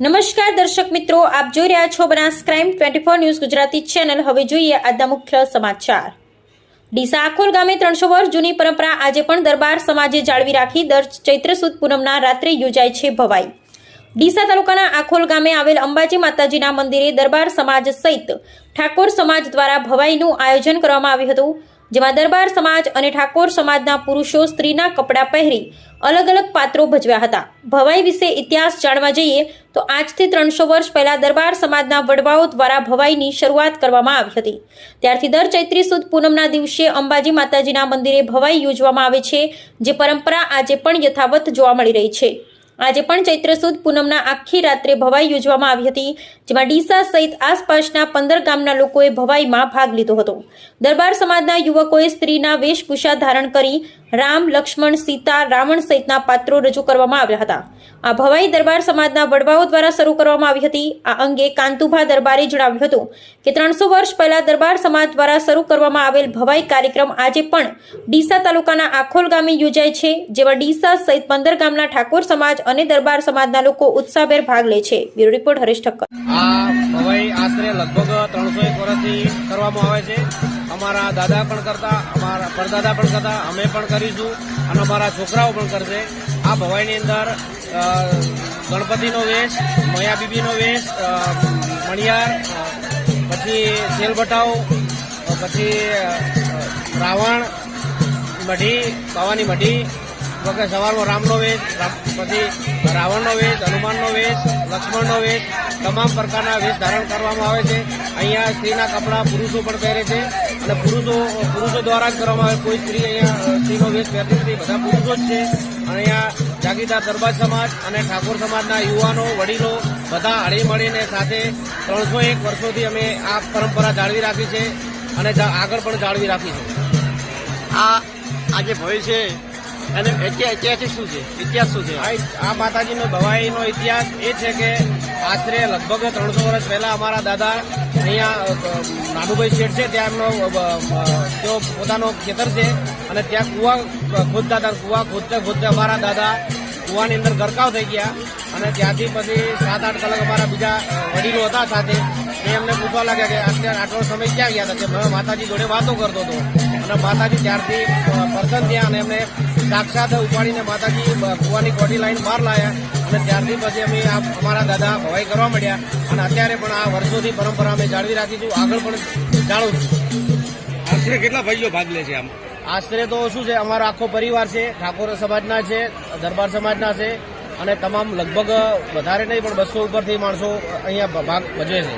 નમસ્કાર દર્શક મિત્રો, આપ જોઈ રહ્યા છો Banas crime twenty four news Gujarati channel. હવે જોઈએ આજના મુખ્ય સમાચાર. ડીસા આખોલ ગામે ત્રણસો વર્ષ જૂની પરંપરા આજે પણ દરબાર સમાજે જાળવી રાખી દર ચૈત્ર સુદ પૂનમના રાત્રે યોજાય છે ભવાઈ. ડીસા તાલુકાના આખોલ ગામે આવેલ અંબાજી માતાજીના મંદિરે દરબાર સમાજ સહિત ઠાકોર સમાજ દ્વારા ભવાઈનું આયોજન કરવામાં આવ્યું હતું. જેમાં દરબાર સમાજ અને ઠાકોર સમાજના પુરુષો સ્ત્રીના કપડાં પહેરી અલગ અલગ પાત્રો ભજવ્યા હતા. ભવાઈ વિશે ઇતિહાસ જાણવા જઈએ તો આજથી ત્રણસો વર્ષ પહેલા દરબાર સમાજના વડવાઓ દ્વારા ભવાઈની શરૂઆત કરવામાં આવી હતી. ત્યારથી દર ચૈત્રી સુદ પૂનમના દિવસે અંબાજી માતાજીના મંદિરે ભવાઈ યોજવામાં આવે છે, જે પરંપરા આજે પણ યથાવત જોવા મળી રહી છે. આજે પણ ચૈત્ર સુદ પૂનમના આખી રાત્રે ભવાઈ યોજવામાં આવી હતી, જેમાં ડીસા સહિત આસપાસના પંદર ગામના લોકોએ ભવાઈમાં ભાગ લીધો હતો. દરબાર સમાજના યુવકોએ સ્ત્રીના વેશભૂષા ધારણ કરી રામ, લક્ષ્મણ, સીતા, રાવણ સહિતના પાત્રો રજૂ કરવામાં આવ્યા હતા. આ ભવાઈ દરબાર સમાજના વડવાઓ દ્વારા શરૂ કરવામાં આવી હતી. આ અંગે કાંતુભા દરબારે જણાવ્યું હતું કે ત્રણસો વર્ષ પહેલા દરબાર સમાજ દ્વારા શરૂ કરવામાં આવેલ ભવાઈ કાર્યક્રમ આજે પણ ડીસા તાલુકાના આખોલ ગામે યોજાય છે, જેમાં ડીસા સહિત પંદર ગામના ઠાકોર સમાજ અને દરબાર સમાજના લોકો ઉત્સાહભેર ભાગ લે છે. Bureau report Haresh Thakkar. આ ભવાઈ આશરે લગભગ ત્રણસો એક વર્ષથી કરવામાં આવે છે. અમારા દાદા પણ કરતા, અમારા પરદાદા પણ કરતા, અમે પણ કરીશું અને અમારા છોકરાઓ પણ કરશે. આ ભવાઈની અંદર ગણપતિનો વેશ, મયા બીબીનો વેશ મણિયાર પછી સેલ પછી રાવણ, મઢી બાવાની મઢી વગર સવારમાં રામનો વેશ પછી રાવણનો વેશ, હનુમાનનો વેશ, લક્ષ્મણનો વેશ, તમામ પ્રકારના વેશ ધારણ કરવામાં આવે છે. અહીંયા સ્ત્રીના કપડાં પુરુષો પણ પહેરે છે. અને પુરુષો પુરુષો દ્વારા જ કરવામાં આવે કોઈ સ્ત્રી અહીંયા સ્ત્રીનો વેશ પહેરતી નથી. બધા પુરુષો જ છે. અને અહીંયા જાગીરદાર દરબાર સમાજ અને ઠાકોર સમાજના યુવાનો વડીલો બધા હળી મળીને સાથે ત્રણસો એક વર્ષોથી અમે આ પરંપરા જાળવી રાખી છે અને આગળ પણ જાળવી રાખી આ આ જે ભય છે અને ઐતિહાસિક શું છે? ઇતિહાસ શું છે? આ આ માતાજીનો ભવાઈનો ઇતિહાસ એ છે કે આશરે લગભગ ત્રણસો વર્ષ પહેલા અમારા દાદા અહીંયા નાનુભાઈ શેઠ છે, ત્યાં એમનો તેઓ પોતાનો ખેતર છે અને ત્યાં કુવા ખોદતા હતા, કુવા ખોદતે ખોદતે અમારા દાદા કુવાની અંદર ગરકાવ થઈ ગયા અને ત્યાંથી પછી સાત આઠ કલાક અમારા બીજા વડીલો હતા સાથે, એ અમને પૂછવા લાગ્યા કે અત્યારે આટલો સમય ક્યાં ગયા હતા? કે મેં માતાજી જોડે વાતો કરતો હતો. અને માતાજી ત્યારથી પર્સન થયા અને એમને સાક્ષાત ઉપાડીને માતાજી કુવાની કોટી લાઈન બહાર લાયા. અને ત્યારથી પછી અમે આ અમારા દાદા ભવાઈ કરવા મળ્યા અને અત્યારે પણ આ વર્ષોથી પરંપરા અમે જાળવી રાખીશું આગળ પણ જાળવું આશરે કેટલા ભાઈઓ ભાગ લે છે આમ? આશરે તો શું છે અમારો આખો પરિવાર છે ઠાકોર સમાજના છે દરબાર સમાજના છે અને તમામ લગભગ વધારે નહીં પણ બસો ઉપરથી માણસો અહીંયા ભાગ ભજવે છે.